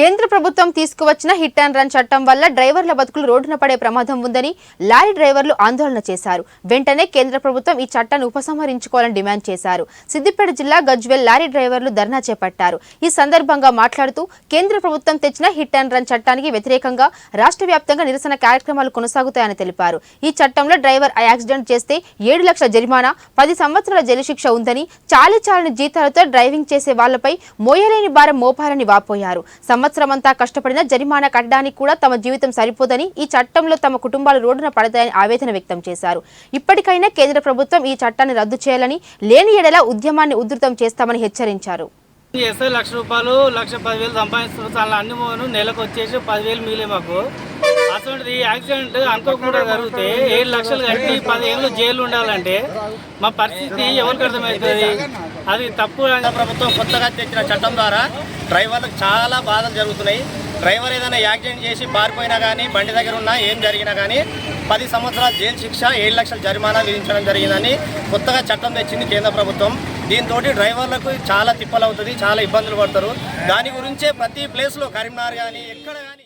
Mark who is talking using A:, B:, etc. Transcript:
A: కేంద్ర ప్రభుత్వం తీసుకువచ్చిన హిట్ అండ్ రన్ చట్టం వల్ల డ్రైవర్ల బతుకులు రోడ్డున పడే ప్రమాదం ఉందని లారీ డ్రైవర్లు ఆందోళన చేశారు. వెంటనే కేంద్ర ప్రభుత్వం ఈ చట్టాన్ని ఉపసంహరించుకోవాలని డిమాండ్ చేశారు. సిద్దిపేట జిల్లా గజ్వెల్ లారీ డ్రైవర్లు ధర్నా చేపట్టారు. ఈ సందర్భంగా మాట్లాడుతూ కేంద్ర ప్రభుత్వం తెచ్చిన హిట్ అండ్ రన్ చట్టానికి వ్యతిరేకంగా రాష్ట్ర వ్యాప్తంగా నిరసన కార్యక్రమాలు కొనసాగుతాయని తెలిపారు. ఈ చట్టంలో డ్రైవర్ యాక్సిడెంట్ చేస్తే ఏడు లక్షల జరిమానా పది సంవత్సరాల జైలు శిక్ష ఉందని చాలి చాలని జీతాలతో డ్రైవింగ్ చేసే వాళ్ళపై మోయలేని భారం మోపాలని వాపోయారు. సంవత్సరమంతా కష్టపడిన జరిమానా కట్టడానికి కూడా తమ జీవితం సరిపోదని ఈ చట్టంలో తమ కుటుంబాలు రోడ్డున పడతాయని ఆవేదన వ్యక్తం చేశారు. ఇప్పటికైనా కేంద్ర ప్రభుత్వం ఈ చట్టాన్ని రద్దు చేయాలని లేని ఎడల ఉద్యమాన్ని ఉధృతం చేస్తామని హెచ్చరించారు.
B: చేస్తే లక్ష రూపాయలు లక్ష పదివేలు సంపాదిస్తున్నారు చాలా అన్ని మోను నెలకు వచ్చేసి పదివేలు మిగిలే మాకు. అటువంటిది యాక్సిడెంట్ అనుకోకుండా జరిగితే ఏడు లక్షలు కట్టి పదిహేను జైలు ఉండాలంటే మా పరిస్థితి ఎవరికి అర్థమవుతుంది? అది తప్పు
C: ప్రభుత్వం కొత్తగా తెచ్చిన చట్టం ద్వారా డ్రైవర్లకు చాలా బాధలు జరుగుతున్నాయి. డ్రైవర్ ఏదైనా యాక్సిడెంట్ చేసి పారిపోయినా కానీ బండి దగ్గర ఉన్నా ఏం జరిగినా కానీ పది సంవత్సరాల జైలు శిక్ష ఏడు లక్షల జరిమానా విధించడం జరిగిందని కొత్తగా చట్టం తెచ్చింది కేంద్ర ప్రభుత్వం. దీంతో డ్రైవర్లకు చాలా తిప్పలు అవుతుంది చాలా ఇబ్బందులు పడతారు. దాని గురించే ప్రతి ప్లేస్లో కరీంనగర్ కానీ ఎక్కడ కానీ